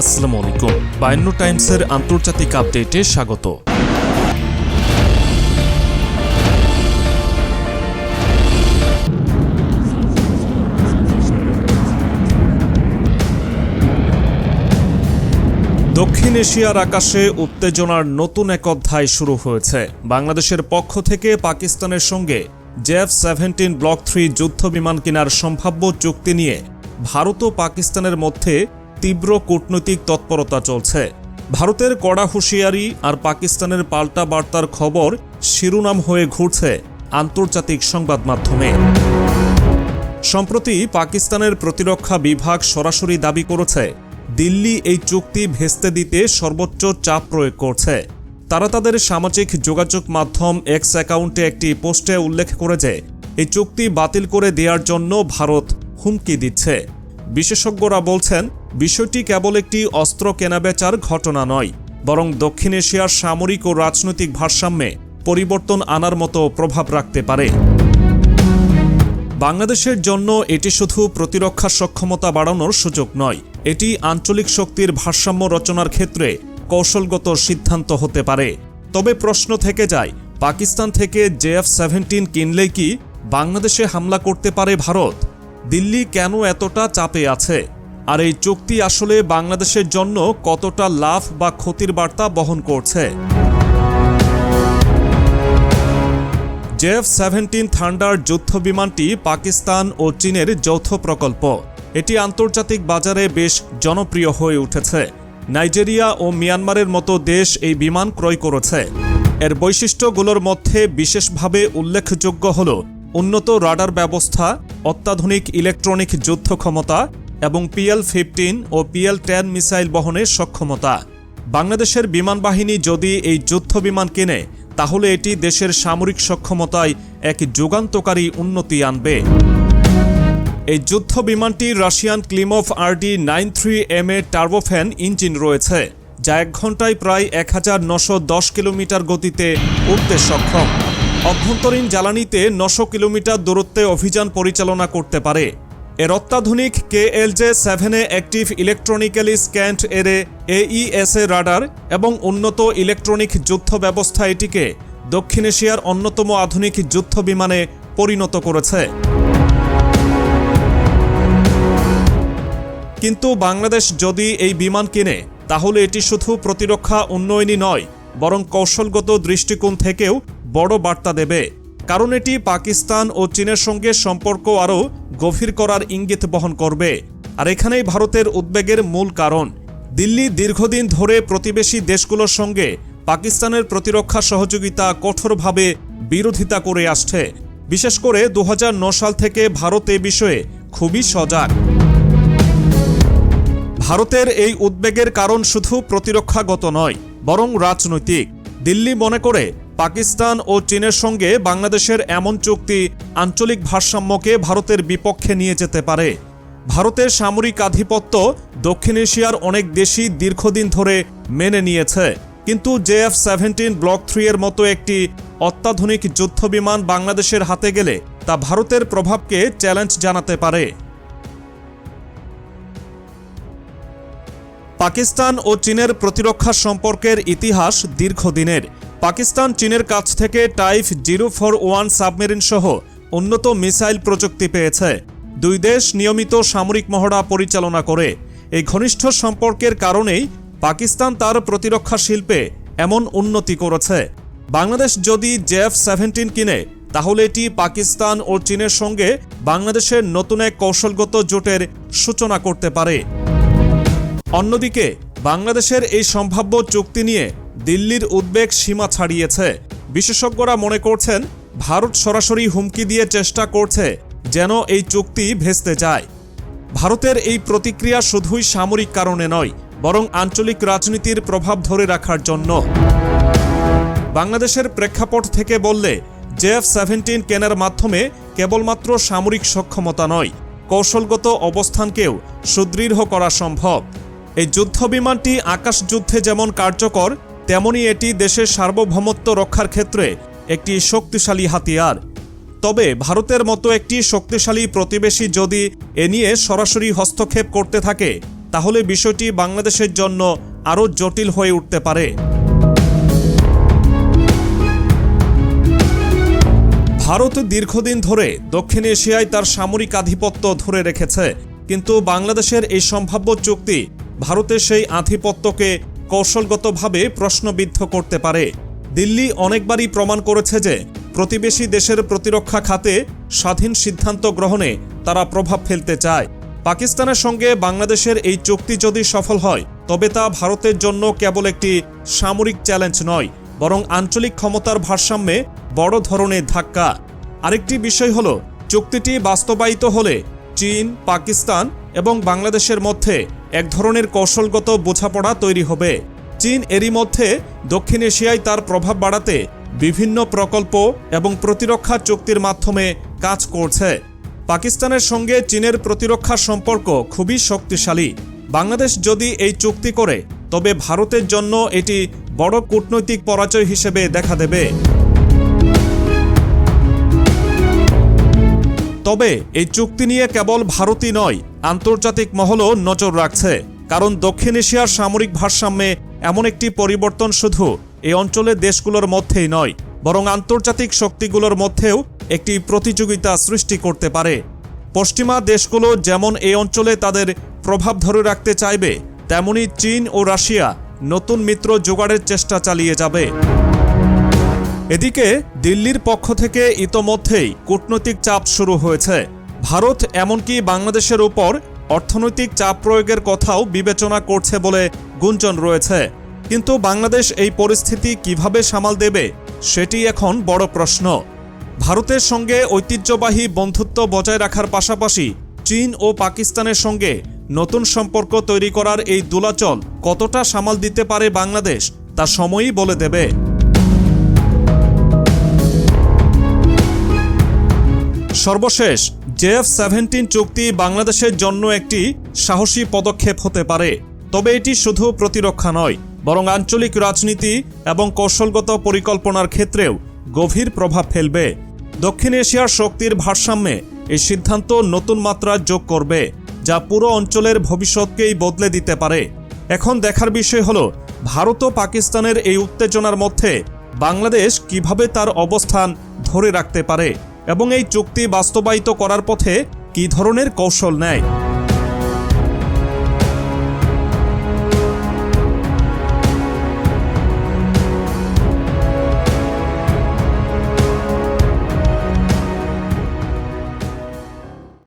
আসসালামু আলাইকুম। বায়ান্ন টাইমসের আন্তর্জাতিক আপডেটে স্বাগত। দক্ষিণ এশিয়ার আকাশে উত্তেজনার নতুন এক অধ্যায় শুরু হয়েছে। বাংলাদেশের পক্ষ থেকে পাকিস্তানের সঙ্গে জেফ সেভেন্টিন ব্লক থ্রি যুদ্ধ বিমান কেনার সম্ভাব্য চুক্তি নিয়ে ভারত ও পাকিস্তানের মধ্যে তীব্র কূটনৈতিক তৎপরতা চলছে। ভারতের কড়া হুঁশিয়ারি আর পাকিস্তানের পাল্টা বার্তার খবর শিরোনাম হয়ে ঘুরছে আন্তর্জাতিক সংবাদ মাধ্যমে। সম্প্রতি পাকিস্তানের প্রতিরক্ষা বিভাগ সরাসরি দাবি করেছে, দিল্লি এই চুক্তি ভেস্তে দিতে সর্বোচ্চ চাপ প্রয়োগ করছে। তারা তাদের সামাজিক যোগাযোগ মাধ্যম এক্স অ্যাকাউন্টে একটি পোস্টে উল্লেখ করে যে, এই চুক্তি বাতিল করে দেওয়ার জন্য ভারত হুমকি দিচ্ছে। বিশেষজ্ঞরা বলছেন, বিষয়টি কেবল একটি অস্ত্র কেনাবেচার ঘটনা নয়, বরং দক্ষিণ এশিয়ার সামরিক ও রাজনৈতিক ভারসাম্যে পরিবর্তন আনার মতো প্রভাব রাখতে পারে। বাংলাদেশের জন্য এটি শুধু প্রতিরক্ষা সক্ষমতা বাড়ানোর সুযোগ নয়, এটি আঞ্চলিক শক্তির ভারসাম্য রচনার ক্ষেত্রে কৌশলগত সিদ্ধান্ত হতে পারে। তবে প্রশ্ন থেকে যায়, পাকিস্তান থেকে জেএফ সেভেন্টিন কিনলেই কি বাংলাদেশে হামলা করতে পারে ভারত? দিল্লি কেন এতটা চাপে আছে? আর এই চুক্তি আসলে বাংলাদেশের জন্য কতটা লাভ বা ক্ষতির বার্তা বহন করছে? জেফ সেভেন্টিন থান্ডার যুদ্ধ বিমানটি পাকিস্তান ও চীনের যৌথ প্রকল্প। এটি আন্তর্জাতিক বাজারে বেশ জনপ্রিয় হয়ে উঠেছে। নাইজেরিয়া ও মিয়ানমারের মতো দেশ এই বিমান ক্রয় করেছে। এর বৈশিষ্ট্যগুলোর মধ্যে বিশেষভাবে উল্লেখযোগ্য হল উন্নত রাডার ব্যবস্থা, অত্যাধুনিক ইলেকট্রনিক যুদ্ধ ক্ষমতা এবং পিএল ফিফটিন ও পিএল টেন মিসাইল বহনের সক্ষমতা। বাংলাদেশের বিমান বাহিনী যদি এই যুদ্ধ বিমান কেনে, তাহলে এটি দেশের সামরিক সক্ষমতায় এক যুগান্তকারী উন্নতি আনবে। এই যুদ্ধ বিমানটি Russian Klimov R D nine three M A turbofan engine রয়েছে, যা এক ঘন্টায় প্রায় এক হাজার নশো দশ কিলোমিটার গতিতে উঠতে সক্ষম। অভ্যন্তরীণ জ্বালানিতে নশো কিলোমিটার দূরত্বে অভিযান পরিচালনা করতে পারে। এর অত্যাধুনিক কে এল জে সেভেনে active electronically scanned array AESA radar এবং উন্নত ইলেকট্রনিক যুদ্ধ ব্যবস্থা এটিকে দক্ষিণ এশিয়ার অন্যতম আধুনিক যুদ্ধ বিমানে পরিণত করেছে। কিন্তু বাংলাদেশ যদি এই বিমান কিনে, তাহলে এটি শুধু প্রতিরক্ষা উন্নয়নই নয়, বরং কৌশলগত দৃষ্টিকোণ থেকেও বড় বার্তা দেবে। কারণ এটি পাকিস্তান ও চীনের সঙ্গে সম্পর্ক আরও গভীর করার ইঙ্গিত বহন করবে। আর এখানেই ভারতের উদ্বেগের মূল কারণ। দিল্লি দীর্ঘদিন ধরে প্রতিবেশী দেশগুলোর সঙ্গে পাকিস্তানের প্রতিরক্ষা সহযোগিতা কঠোরভাবে বিরোধিতা করে আসছে। বিশেষ করে দু সাল থেকে ভারত এ বিষয়ে খুবই সজাগ। ভারতের এই উদ্বেগের কারণ শুধু প্রতিরক্ষাগত নয়, বরং রাজনৈতিক। দিল্লি মনে করে পাকিস্তান ও চীনের সঙ্গে বাংলাদেশের এমন চুক্তি আঞ্চলিক ভারসাম্যকে ভারতের বিপক্ষে নিয়ে যেতে পারে। ভারতের সামরিক আধিপত্য দক্ষিণ এশিয়ার অনেক দেশই দীর্ঘদিন ধরে মেনে নিয়েছে। কিন্তু জেএফ সেভেন্টিন ব্লক থ্রি এর মতো একটি অত্যাধুনিক যুদ্ধবিমান বাংলাদেশের হাতে গেলে তা ভারতের প্রভাবকে চ্যালেঞ্জ জানাতে পারে। পাকিস্তান ও চীনের প্রতিরক্ষা সম্পর্কের ইতিহাস দীর্ঘদিনের। পাকিস্তান, চীনের কাছ থেকে type zero four one submarine সহ উন্নত মিসাইল প্রযুক্তি পেয়েছে। দুই দেশ নিয়মিত সামরিক মহড়া পরিচালনা করে। এই ঘনিষ্ঠ সম্পর্কের কারণেই পাকিস্তান তার প্রতিরক্ষা শিল্পে এমন উন্নতি করেছে। বাংলাদেশ যদি জেফ সেভেন্টিন কিনে, তাহলে এটি পাকিস্তান ও চীনের সঙ্গে বাংলাদেশের নতুন এক কৌশলগত জোটের সূচনা করতে পারে। অন্যদিকে, বাংলাদেশের এই সম্ভাব্য চুক্তি নিয়ে দিল্লির উদ্বেগ সীমা ছাড়িয়েছে। বিশেষজ্ঞরা মনে করছেন, ভারত সরাসরি হুমকি দিয়ে চেষ্টা করছে যেন এই চুক্তি ভেস্তে যায়। ভারতের এই প্রতিক্রিয়া শুধুই সামরিক কারণে নয়, বরং আঞ্চলিক রাজনীতির প্রভাব ধরে রাখার জন্য। বাংলাদেশের প্রেক্ষাপট থেকে বললে, জেএফ সেভেন্টিন কেনার মাধ্যমে কেবলমাত্র সামরিক সক্ষমতা নয়, কৌশলগত অবস্থানকেও সুদৃঢ় করা সম্ভব। এই যুদ্ধ বিমানটি আকাশ যুদ্ধে যেমন কার্যকর তেমনি এটি দেশের সার্বভৌমত্ব রক্ষার ক্ষেত্রে একটি শক্তিশালী হাতিয়ার। তবে ভারতের মতো একটি শক্তিশালী প্রতিবেশী যদি এ নিয়ে সরাসরি হস্তক্ষেপ করতে থাকে, তাহলে বিষয়টি বাংলাদেশের জন্য আরও জটিল হয়ে উঠতে পারে। ভারত দীর্ঘদিন ধরে দক্ষিণ এশিয়ায় তার সামরিক আধিপত্য ধরে রেখেছে, কিন্তু বাংলাদেশের এই সম্ভাব্য চুক্তি ভারতের সেই আধিপত্যকে কৌশলগতভাবে প্রশ্নবিদ্ধ করতে পারে। দিল্লি অনেকবারই প্রমাণ করেছে যে, প্রতিবেশী দেশের প্রতিরক্ষা খাতে স্বাধীন সিদ্ধান্ত গ্রহণে তারা প্রভাব ফেলতে চায়। পাকিস্তানের সঙ্গে বাংলাদেশের এই চুক্তি যদি সফল হয়, তবে তা ভারতের জন্য কেবল একটি সামরিক চ্যালেঞ্জ নয়, বরং আঞ্চলিক ক্ষমতার ভারসাম্যে বড় ধরনের ধাক্কা। আরেকটি বিষয় হল, চুক্তিটি বাস্তবায়িত হলে চীন, পাকিস্তান এবং বাংলাদেশের মধ্যে এক ধরনের কৌশলগত বোঝাপড়া তৈরি হবে। চীন এরই মধ্যে দক্ষিণ এশিয়ায় তার প্রভাব বাড়াতে বিভিন্ন প্রকল্প এবং প্রতিরক্ষা চুক্তির মাধ্যমে কাজ করছে। পাকিস্তানের সঙ্গে চীনের প্রতিরক্ষা সম্পর্ক খুবই শক্তিশালী। বাংলাদেশ যদি এই চুক্তি করে, তবে ভারতের জন্য এটি বড় কূটনৈতিক পরাজয় হিসেবে দেখা দেবে। তবে এই চুক্তি নিয়ে কেবল ভারতই নয়, আন্তর্জাতিক মহলও নজর রাখছে। কারণ দক্ষিণ এশিয়ার সামরিক ভারসাম্যে এমন একটি পরিবর্তন শুধু এই অঞ্চলে দেশগুলোর মধ্যেই নয়, বরং আন্তর্জাতিক শক্তিগুলোর মধ্যেও একটি প্রতিযোগিতা সৃষ্টি করতে পারে। পশ্চিমা দেশগুলো যেমন এই অঞ্চলে তাদের প্রভাব ধরে রাখতে চাইবে, তেমনি চীন ও রাশিয়া নতুন মিত্র জোগাড়ের চেষ্টা চালিয়ে যাবে। এদিকে দিল্লির পক্ষ থেকে ইতোমধ্যেই কূটনৈতিক চাপ শুরু হয়েছে। ভারত এমনকি বাংলাদেশের উপর অর্থনৈতিক চাপ প্রয়োগের কথাও বিবেচনা করছে বলে গুঞ্জন রয়েছে। কিন্তু বাংলাদেশ এই পরিস্থিতি কীভাবে সামাল দেবে, সেটি এখন বড় প্রশ্ন। ভারতের সঙ্গে ঐতিহ্যবাহী বন্ধুত্ব বজায় রাখার পাশাপাশি চীন ও পাকিস্তানের সঙ্গে নতুন সম্পর্ক তৈরি করার এই দোলাচল কতটা সামাল দিতে পারে বাংলাদেশ, তা সময়ই বলে দেবে। সর্বশেষ, জেএফ সেভেন্টিন চুক্তি বাংলাদেশের জন্য একটি সাহসী পদক্ষেপ হতে পারে। তবে এটি শুধু প্রতিরক্ষা নয়, বরং আঞ্চলিক রাজনীতি এবং কৌশলগত পরিকল্পনার ক্ষেত্রেও গভীর প্রভাব ফেলবে। দক্ষিণ এশিয়ার শক্তির ভারসাম্যে এই সিদ্ধান্ত নতুন মাত্রা যোগ করবে, যা পুরো অঞ্চলের ভবিষ্যৎকেই বদলে দিতে পারে। এখন দেখার বিষয় হল, ভারত ও পাকিস্তানের এই উত্তেজনার মধ্যে বাংলাদেশ কীভাবে তার অবস্থান ধরে রাখতে পারে। এবং এই চুক্তি বাস্তবায়িত করার পথে কী ধরনের কৌশল নেয়?